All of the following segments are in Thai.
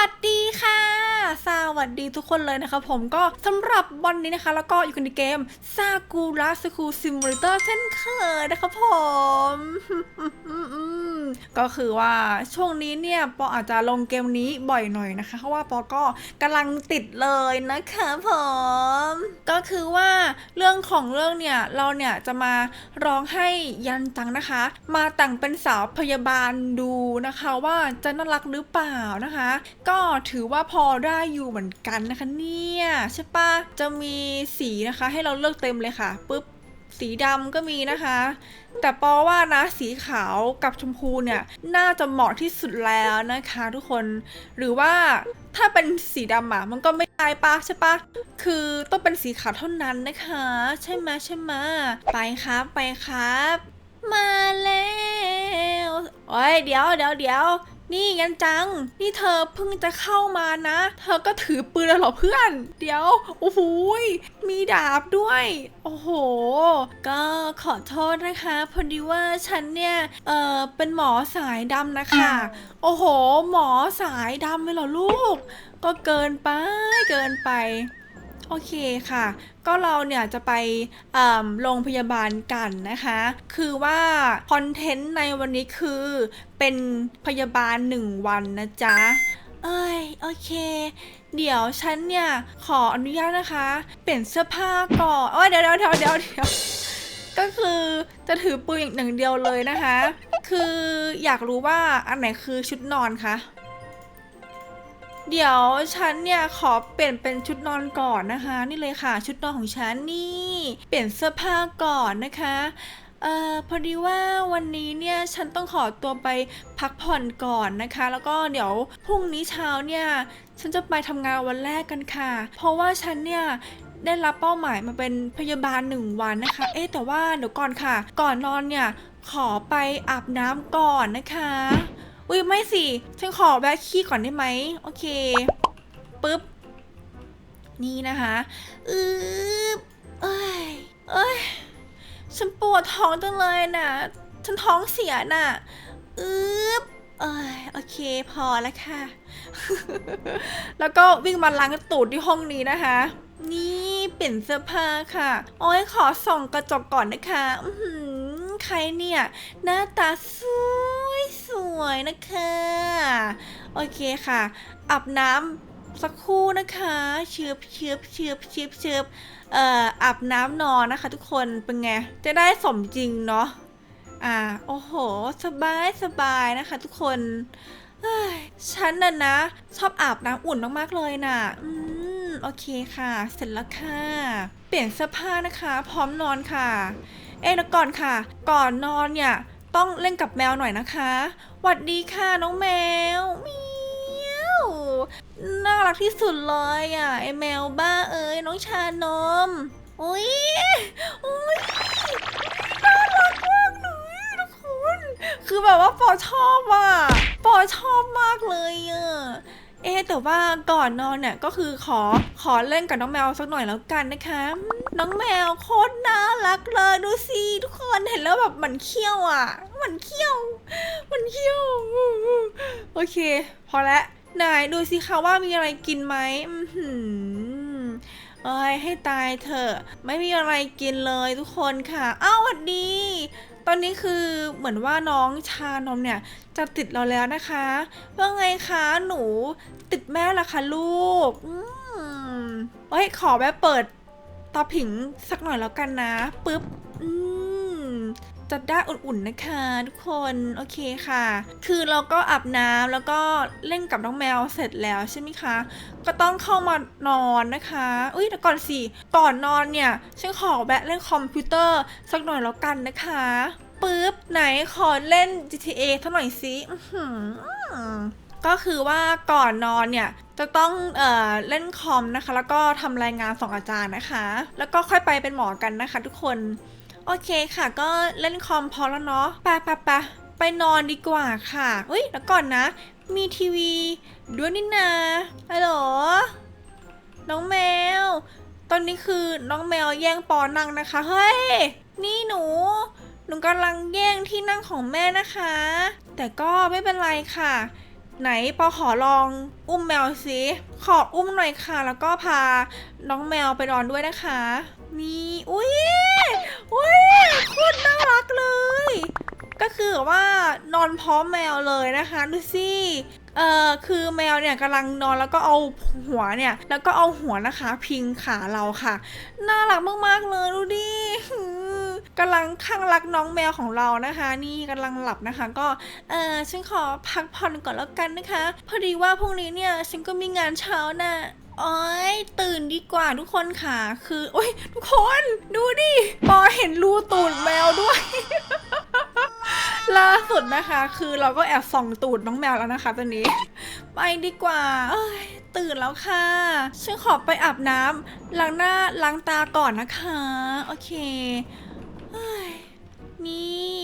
วัสดีค่ะ สวัสดีทุกคนเลยนะคะ ผมก็สำหรับวันนี้นะคะ แล้วก็อยู่กันในเกมซากูระสคูซิมูเลเตอร์เช่นเคยนะคะผม ก็คือว่าช่วงนี้เนี่ยปออาจจะลงเกมนี้บ่อยหน่อยนะคะ เพราะว่าปอก็กำลังติดเลยนะคะผมก็คือว่าเรื่องของเรื่องเนี่ยเราเนี่ยจะมาร้องให้ยันจังนะคะ มาแต่งเป็นสาวพยาบาลดูนะคะว่าจะน่ารักหรือเปล่านะคะ ก็ถือว่าพอได้อยู่เหมือนกันนะคะเนี่ยใช่ปะจะมีสีนะคะให้เราเลือกเต็มเลยค่ะปุ๊บ สีดำก็มีนะคะ แต่ปอว่านะสีขาวกับชมพูเนี่ยน่าจะเหมาะที่สุดแล้วนะคะทุกคน หรือว่าถ้าเป็นสีดำอะมันก็ไม่ได้ปะใช่ปะคือต้องเป็นสีขาวเท่านั้นนะคะ ใช่ไหมใช่ไหมไปครับไปครับ มาแล้วโอ้ยเดี๋ยวเดี๋ยวเดี๋ยว นี่ยันจัง นี่เธอเพิ่งจะเข้ามานะ เธอก็ถือปืนแล้วเหรอเพื่อน เดี๋ยว โอ้โหยมีดาบด้วย โอ้โห ก็ขอโทษนะคะ พอดีว่าฉันเนี่ย เออเป็นหมอสายดำนะคะ โอ้โห หมอสายดำเลยเหรอลูก ก็เกินไป เกินไป โอเคค่ะ ก็เราเนี่ยจะไปโรงพยาบาลกันนะคะ คือว่าคอนเทนต์ในวันนี้คือเป็นพยาบาลหนึ่งวันนะจ๊ะ เอ้ยโอเค เดี๋ยวฉันเนี่ยขออนุญาตนะคะ เปลี่ยนเสื้อผ้าก่อนโอ้ยเดี๋ยวเดี๋ยวเดี๋ยวเดี๋ยวเดี๋ยวก็คือจะถือปืนอย่างหนึ่งเดียวเลยนะคะ คืออยากรู้ว่าอันไหนคือชุดนอนคะ เดี๋ยวฉันเนี่ยขอเปลี่ยนเป็นชุดนอนก่อนนะคะ นี่เลยค่ะ ชุดนอนของฉันนี่ เปลี่ยนเสื้อผ้าก่อนนะคะเอ่อพอดีว่าวันนี้เนี่ยฉันต้องขอตัวไปพักผ่อนก่อนนะคะ แล้วก็เดี๋ยวพรุ่งนี้เช้าเนี่ยฉันจะไปทำงานวันแรกกันค่ะ เพราะว่าฉันเนี่ยได้รับเป้าหมายมาเป็นพยาบาลหนึ่งวันนะคะ เอ๊แต่ว่าเดี๋ยวก่อนค่ะ ก่อนนอนเนี่ยขอไปอาบน้ำก่อนนะคะ อุ้ยไม่สิ ฉันขอแวะขี้ก่อนได้ไหม โอเค ปึ๊บ นี่นะคะอืบเอ้ย เอ้ย ฉันปวดท้องจังเลยน่ะ ฉันท้องเสียน่ะอืบเอ้ย โอเค พอแล้วค่ะ แล้วก็วิ่งมาล้างตูดที่ห้องนี้นะคะ นี่เปลี่ยนเสื้อผ้าค่ะ โอ้ยขอส่องกระจกก่อนนะคะ อืใครเนี่ย หน้าตาสวยสวย นะคะ โอเคค่ะอาบน้ำสักครู่นะคะเชือบเชือบเชือบเชือบเชือบเอ่ออาบน้ำนอนนะคะ ทุกคนเป็นไงจะได้สมจริงเนาะอ่าโอ้โห สบายสบายนะคะ ทุกคนเฮ้ยฉันน่ะนะ ชอบอาบน้ำอุ่นมากๆเลยน่ะ อืม โอเคค่ะ เสร็จแล้วค่ะ เปลี่ยนเสื้อผ้านะคะ พร้อมนอนค่ะ เอ้ยแล้วก่อนค่ะ ก่อนนอนเนี่ย ต้องเล่นกับแมวหน่อยนะคะหวัดดีค่ะน้องแมวเมียวน่ารักที่สุดเลยอะไอแมวบ้าเอ้ยน้องชานมอุ้ยอุ้ยน่ารักมากเลยทุกคน คือแบบว่าปอชอบอะปอชอบมากเลยอะ เอ๊แต่ว่าก่อนนอนเนี่ยก็คือขอขอเล่นกับน้องแมวสักหน่อยแล้วกันนะคะ น้องแมวโคตรน่ารักเลยดูสิทุกคนเห็นแล้วแบบหมันเขี้ยวอะหมันเขี้ยวหมันเขี้ยว โอเค พอละนายดูสิคะว่ามีอะไรกินไหมอือหือเอ้ยให้ตายเถอะ ไม่มีอะไรกินเลยทุกคนค่ะ อ้าวสวัสดี อนนี้คือเหมือนว่าน้องชานมเนี่ยจะติดเราแล้วนะคะ ว่าไงคะหนูติดแม่ละคะลูกอืมเอ้ยขอแม่เปิดตาผิงสักหน่อยแล้วกันนะปึ๊บ จะได้อุ่นๆนะคะ ทุกคนโอเคค่ะ คือเราก็อาบน้ำแล้วก็เล่นกับน้องแมวเสร็จแล้วใช่ไหมคะ ก็ต้องเข้ามานอนนะคะอุ้ยเดี๋ยวก่อนสิก่อนนอนเนี่ยฉันขอแวะเล่นคอมพิวเตอร์สักหน่อยแล้วกันนะคะปึ๊บไหนขอเล่น GTA สักหน่อยสิก็คือว่าก่อนนอนเนี่ยจะต้องเอ่อเล่นคอมนะคะ แล้วก็ทำรายงานส่งอาจารย์นะคะ แล้วก็ค่อยไปเป็นหมอกันนะคะ ทุกคน โอเคค่ะ ก็เล่นคอมพอแล้วเนาะไปไปไปไปนอนดีกว่าค่ะอุ้ยแล้วก่อนนะ มีทีวีด้วยนี่นาฮัลโหลน้องแมว ตอนนี้คือน้องแมวแย่งปอนั่งนะคะ เฮ้ย นี่หนู หนูกำลังแย่งที่นั่งของแม่นะคะ แต่ก็ไม่เป็นไรค่ะ ไหนปอขอลองอุ้มแมวสิขออุ้มหน่อยค่ะ แล้วก็พาน้องแมวไปนอนด้วยนะคะ นี่อุ้ยอุ้ยโคตรน่ารักเลย ก็คือว่านอนพร้อมแมวเลยนะคะดูสิเอ่อคือแมวเนี่ยกำลังนอนแล้วก็เอาหัวเนี่ย แล้วก็เอาหัวนะคะ พิงขาเราค่ะ น่ารักมากๆเลยดูดิ กำลังข้างรักน้องแมวของเรานะคะ นี่กำลังหลับนะคะ ก็เออฉันขอพักผ่อนก่อนแล้วกันนะคะ พอดีว่าพรุ่งนี้เนี่ยฉันก็มีงานเช้าน่ะโอ้ยตื่นดีกว่าทุกคนค่ะ คือโอ้ยทุกคนดูดิปอเห็นรูตูดแมวด้วยล่าสุดนะคะ คือเราก็แอบส่องตูดน้องแมวแล้วนะคะตอนนี้ ไปดีกว่าเอ้ยตื่นแล้วค่ะฉันขอไปอาบน้ำล้างหน้าล้างตาก่อนนะคะ โอเค นี่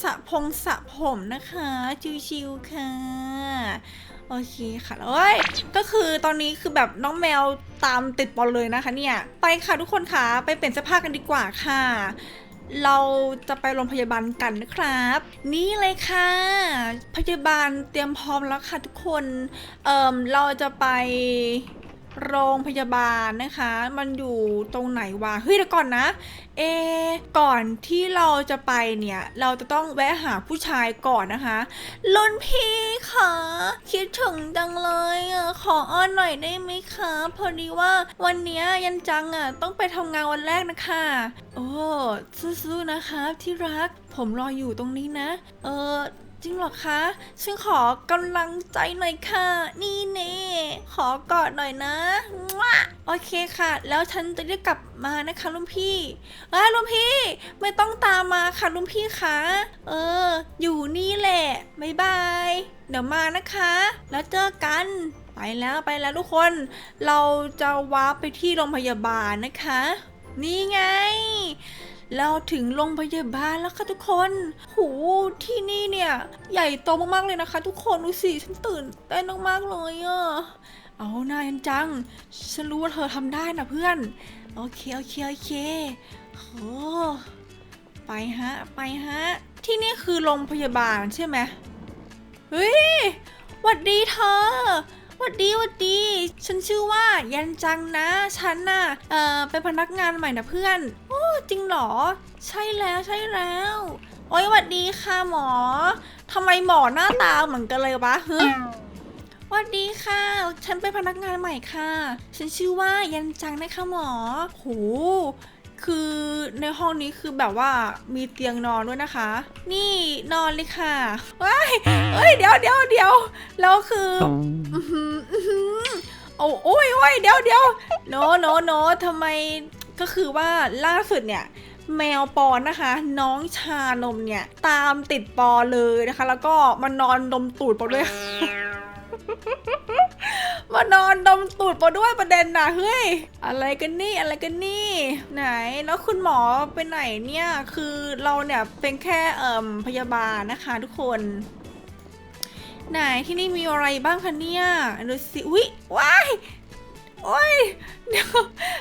สระพงสระผมนะคะ ชิวๆค่ะ โอเคค่ะเอ้ยก็คือตอนนี้คือแบบน้องแมวตามติดบอลเลยนะคะเนี่ย ไปค่ะทุกคนค่ะ ไปเปลี่ยนเสื้อผ้ากันดีกว่าค่ะ เราจะไปโรงพยาบาลกันนะครับ นี่เลยค่ะ พยาบาลเตรียมพร้อมแล้วค่ะทุกคน เอ่มเราจะไป โรงพยาบาลนะคะ มันอยู่ตรงไหนวะเฮ้ยเดี๋ยวก่อนนะ เอ ก่อนที่เราจะไปเนี่ย เราจะต้องแวะหาผู้ชายก่อนนะคะรุ่นพี่คะคิดถึงจังเลยอะขออ้อนหน่อยได้ไหมคะพอดีว่าวันเนี้ยยันจังอะต้องไปทำงานวันแรกนะคะ โอ้สู้ๆนะคะที่รัก ผมรออยู่ตรงนี้นะ เออจริงหรอคะ ฉันขอกำลังใจหน่อยค่ะ นี่เน่ ขอกอดหน่อยนะโอเคค่ะ แล้วฉันจะได้กลับมานะคะลุงพี่เอ้ยลุงพี่ไม่ต้องตามมาค่ะลุงพี่คะเออ อยู่นี่แหละบ๊ายบายเดี๋ยวมานะคะ แล้วเจอกันไปแล้วไปแล้วทุกคน เราจะวาร์ปไปที่โรงพยาบาลนะคะ นี่ไง เราถึงโรงพยาบาลแล้วค่ะทุกคน หูที่นี่เนี่ย ใหญ่โตมากๆเลยนะคะ ทุกคนดูสิฉันตื่นเต้นมากๆเลยอะเอานายนจัง ฉันรู้ว่าเธอทำได้นะเพื่อน โอเคโอเคโอเคโหไปฮะ ไปฮะ ที่นี่คือโรงพยาบาลใช่ไหมเฮ้ยหวัดดีเธอ หวัดดีหวัดดี ฉันชื่อว่ายันจังนะ ฉันน่ะ เอ่อ เป็นพนักงานใหม่นะเพื่อน โอ้จริงเหรอ ใช่แล้วใช่แล้ว โอ้ยหวัดดีค่ะหมอ ทำไมหมอหน้าตาเหมือนกันเลยวะเฮ้ยหวัดดีค่ะ ฉันเป็นพนักงานใหม่ค่ะ ฉันชื่อว่ายันจังนะคะหมอ โห คือในห้องนี้คือแบบว่ามีเตียงนอนด้วยนะคะ นี่นอนเลยค่ะว้ายเอ้ยเดี๋ยวเดี๋ยวเดี๋ยวแล้วคืออื้อหืออื้อหือโอ้โอ้ยโอ้ยเดี๋ยวเดี๋ยวโนโนโนทำไมก็คือว่าล่าสุดเนี่ย แมวปอนนะคะ น้องชานมเนี่ย ตามติดปอเลยนะคะ แล้วก็มานอนดมตูดปอด้วย มานอนดมตูดปอด้วยประเด็นน่ะเฮ้ย อะไรกันนี่อะไรกันนี่ ไหนแล้วคุณหมอไปไหนเนี่ยคือเราเนี่ยเป็นแค่เอ่มพยาบาลนะคะทุกคน ไหนที่นี่มีอะไรบ้างคะเนี่ยดูสิอุ๊ยว้ายโอ้ยเดี๋ยว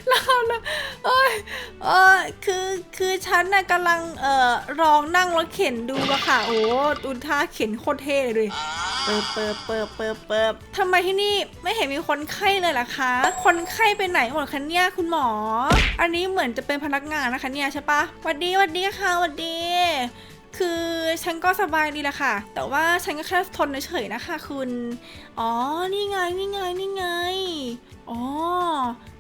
เราเราเอ้ยเออคือคือฉันน่ะกำลังเอ่อลองนั่งรถเข็นดูอะค่ะ โอ้ดูท่าเข็นโคตรเท่เลย เปิบเปิบเปิบเปิบเปิบทำไมที่นี่ไม่เห็นมีคนไข้เลยล่ะคะ คนไข้ไปไหนหมดคะเนี่ยคุณหมอ อันนี้เหมือนจะเป็นพนักงานนะคะเนี่ยใช่ปะหวัดดีหวัดดีค่ะหวัดดี คือฉันก็สบายดีแหละค่ะ แต่ว่าฉันก็แค่ทนเฉยๆนะคะคุณ อ๋อ นี่ไงนี่ไงนี่ไง อ๋อ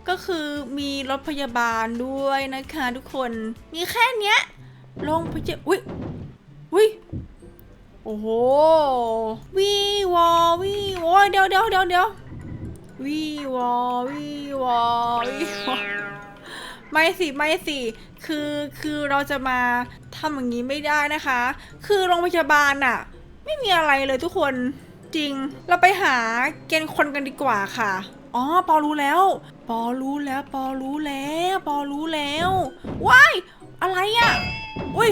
ก็คือมีรถพยาบาลด้วยนะคะ ทุกคน มีแค่เนี้ย โรงพยาอุ้ยอุ้ย โอ้โหวีวอวีวอเดี๋ยวเดี๋ยวเดี๋ยวเดี๋ยววีวอวีวอวีวอไม่สิไม่สิคือคือเราจะมาทำอย่างนี้ไม่ได้นะคะ คือโรงพยาบาลอะไม่มีอะไรเลยทุกคนจริง เราไปหาเกณฑ์คนกันดีกว่าค่ะอ๋อปอรู้แล้ว ปอรู้แล้ว ปอรู้แล้ว ปอรู้แล้วว้ายอะไรอะอุ้ย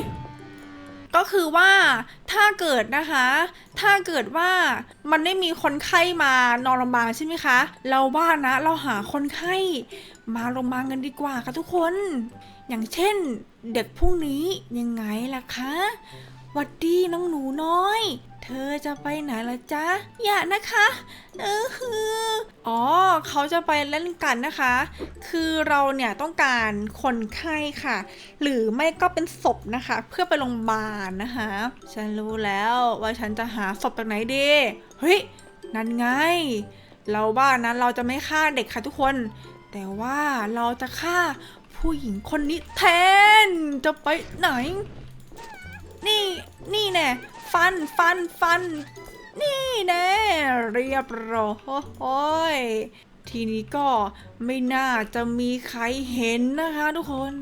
ก็คือว่าถ้าเกิดนะคะ ถ้าเกิดว่ามันไม่มีคนไข้มานอนโรงพยาบาลใช่ไหมคะ เราว่านะเราหาคนไข้มาโรงพยาบาลกันดีกว่าค่ะทุกคน อย่างเช่น เด็กพรุ่งนี้ยังไงล่ะคะวัดดีน้องหนูน้อย เธอจะไปไหนล่ะจ๊ะ อย่านะคะ เออคืออ๋อ เขาจะไปเล่นกันนะคะ คือเราเนี่ยต้องการคนไข้ค่ะ หรือไม่ก็เป็นศพนะคะ เพื่อไปโรงพยาบาลนะคะ ฉันรู้แล้วว่าฉันจะหาศพจากไหนดี เฮ้ย นั่นไง เราว่านนะเราจะไม่ฆ่าเด็กค่ะทุกคน แต่ว่าเราจะฆ่าผู้หญิงคนนี้แทน จะไปไหน นี่ นี่แน่ ฟันฟันฟัน นี่แน่เรียบร้อยทีนี้ก็ไม่น่าจะมีใครเห็นนะคะทุกคน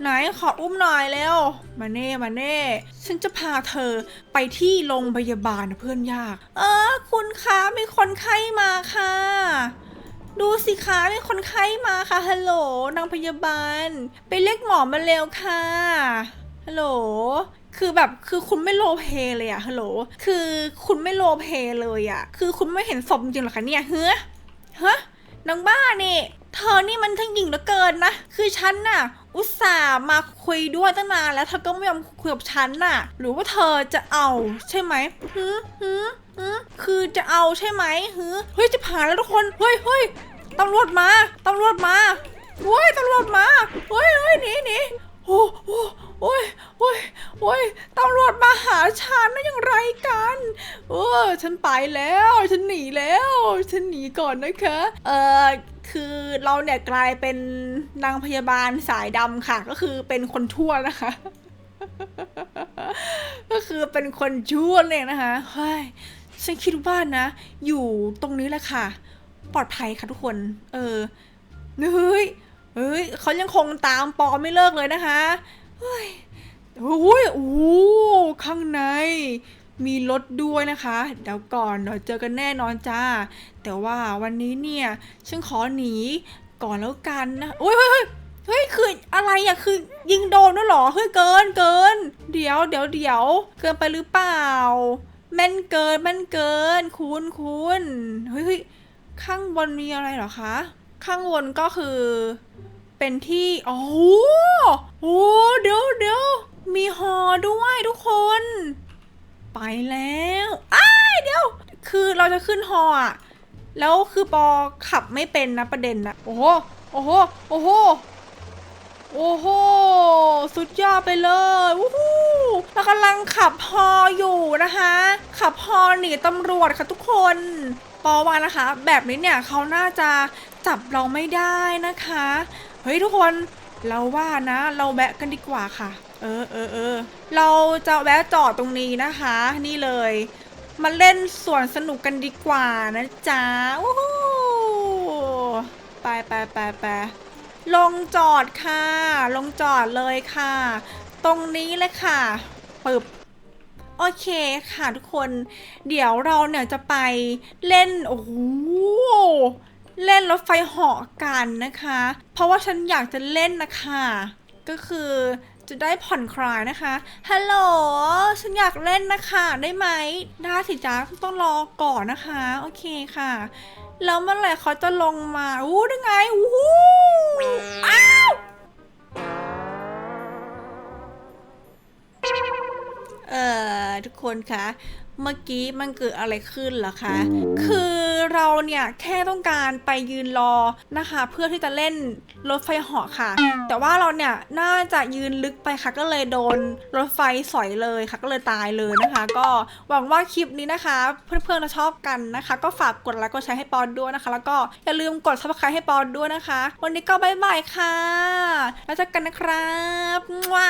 ไหนขออุ้มหน่อยแล้ว มาเน่มาเน่ ฉันจะพาเธอไปที่โรงพยาบาลนะเพื่อนยาก เออ คุณคะมีคนไข้มาค่ะ ดูสิคะมีคนไข้มาค่ะฮัลโหลนางพยาบาล ไปเรียกหมอมาเร็วค่ะฮัลโหล คือแบบคือคุณไม่โลเพเลยอะฮัลโหล คือคุณไม่โลเพเลยอะคือคุณไม่เห็นศพจริงหรอคะเนี่ยเฮ้อฮะนางบ้านี่ เธอนี่มันทั้งหญิงเหลือเกินนะ คือฉันน่ะ อุตส่าห์มาคุยด้วยตั้งนานแล้วเธอก็ไม่ยอมคุยกับฉันน่ะ หรือว่าเธอจะเอาใช่ไหมฮึฮึฮึคือจะเอาใช่ไหมฮึเฮ้ยจะผ่านแล้วทุกคน เฮ้ยเฮ้ยตำรวจมา ตำรวจมาเฮ้ยตำรวจมาเฮ้ยเฮ้ยหนีหนี โอ้โหโอ้ยโอ้ยโอ้ยตำรวจมาหาฉันได้อย่างไรกัน เออ ฉันไปแล้ว ฉันหนีแล้ว ฉันหนีก่อนนะคะ เออคือเราเนี่ยกลายเป็นนางพยาบาลสายดำค่ะ ก็คือเป็นคนทั่วนะคะ ก็คือเป็นคนชั่วเลยนะคะเฮ้ยฉันคิดว่านะ อยู่ตรงนี้แหละค่ะ ปลอดภัยค่ะทุกคน เออเฮ้ย เฮ้ยเขายังคงตามปอไม่เลิกเลยนะคะเฮ้ยโอ้ยโอ้ข้างใน มีรถด้วยนะคะ เดี๋ยวก่อนเดี๋ยวเจอกันแน่นอนจ้า แต่ว่าวันนี้เนี่ยฉันขอหนีก่อนแล้วกันนะโอ้ยเฮ้ยเฮ้ยเฮ้ยคืออะไรอะคือยิงโดนด้วยหรอเฮ้ยเกินเกิน เดี๋ยวเดี๋ยวเดี๋ยวเกินไปหรือเปล่าแม่นเกินแม่นเกินคุณคุณเฮ้ยเฮ้ยข้างบนมีอะไรหรอคะ ข้างบนก็คือ เป็นที่ โอ้โหโอ้เดี๋ยวเดี๋ยวมีฮอด้วยทุกคน ไปแล้วอ้ายเดี๋ยว คือเราจะขึ้นฮออะแล้วคือปอขับไม่เป็นนะประเด็นนะโอ้โห โอ้โห โอ้โห โอ้โห สุดยอดไปเลยวู้ฮู้เรากำลังขับฮออยู่นะคะ ขับฮอหนีตำรวจค่ะทุกคน ปอว่านะคะ แบบนี้เนี่ยเขาน่าจะจับเราไม่ได้นะคะ เฮ้ยทุกคนเราว่านะ เราแวะกันดีกว่าค่ะ เออเออเออเราจะแวะจอดตรงนี้นะคะ นี่เลยมาเล่นสวนสนุกกันดีกว่านะจ๊ะวู้ฮู้ไปไปไปไปลงจอดค่ะ ลงจอดเลยค่ะ ตรงนี้เลยค่ะปึบโอเคค่ะทุกคน เดี๋ยวเราเนี่ยจะไปเล่น โอ้โห เล่นรถไฟเหาะกันนะคะ เพราะว่าฉันอยากจะเล่นนะคะ ก็คือจะได้ผ่อนคลายนะคะ ฮัลโหล ฉันอยากเล่นนะคะ ได้ไหม ได้สิจ๊ะต้องรอก่อนนะคะ โอเคค่ะ แล้วเมื่อไหร่เขาจะลงมา อู้ได้ไง อู้หูอ้าวเอ่อทุกคนคะ เมื่อกี้มันเกิดอะไรขึ้นเหรอคะ คือเราเนี่ยแค่ต้องการไปยืนรอนะคะ เพื่อที่จะเล่นรถไฟเหาะค่ะ แต่ว่าเราเนี่ยน่าจะยืนลึกไปค่ะ ก็เลยโดนรถไฟสอยเลยค่ะ ก็เลยตายเลยนะคะ ก็หวังว่าคลิปนี้นะคะ เพื่อนๆจะชอบกันนะคะ ก็ฝากกดไลค์กดแชร์ให้ปอนด้วยนะคะ แล้วก็อย่าลืมกด subscribe ให้ปอนด้วยนะคะ วันนี้ก็บ๊ายบายค่ะ แล้วเจอกันนะครับว้า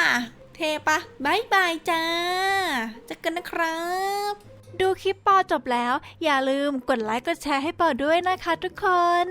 เทปะบายบายจ้าเจอกันนะครับ ดูคลิปปอจบแล้ว อย่าลืมกดไลค์กดแชร์ให้ปอด้วยนะคะทุกคน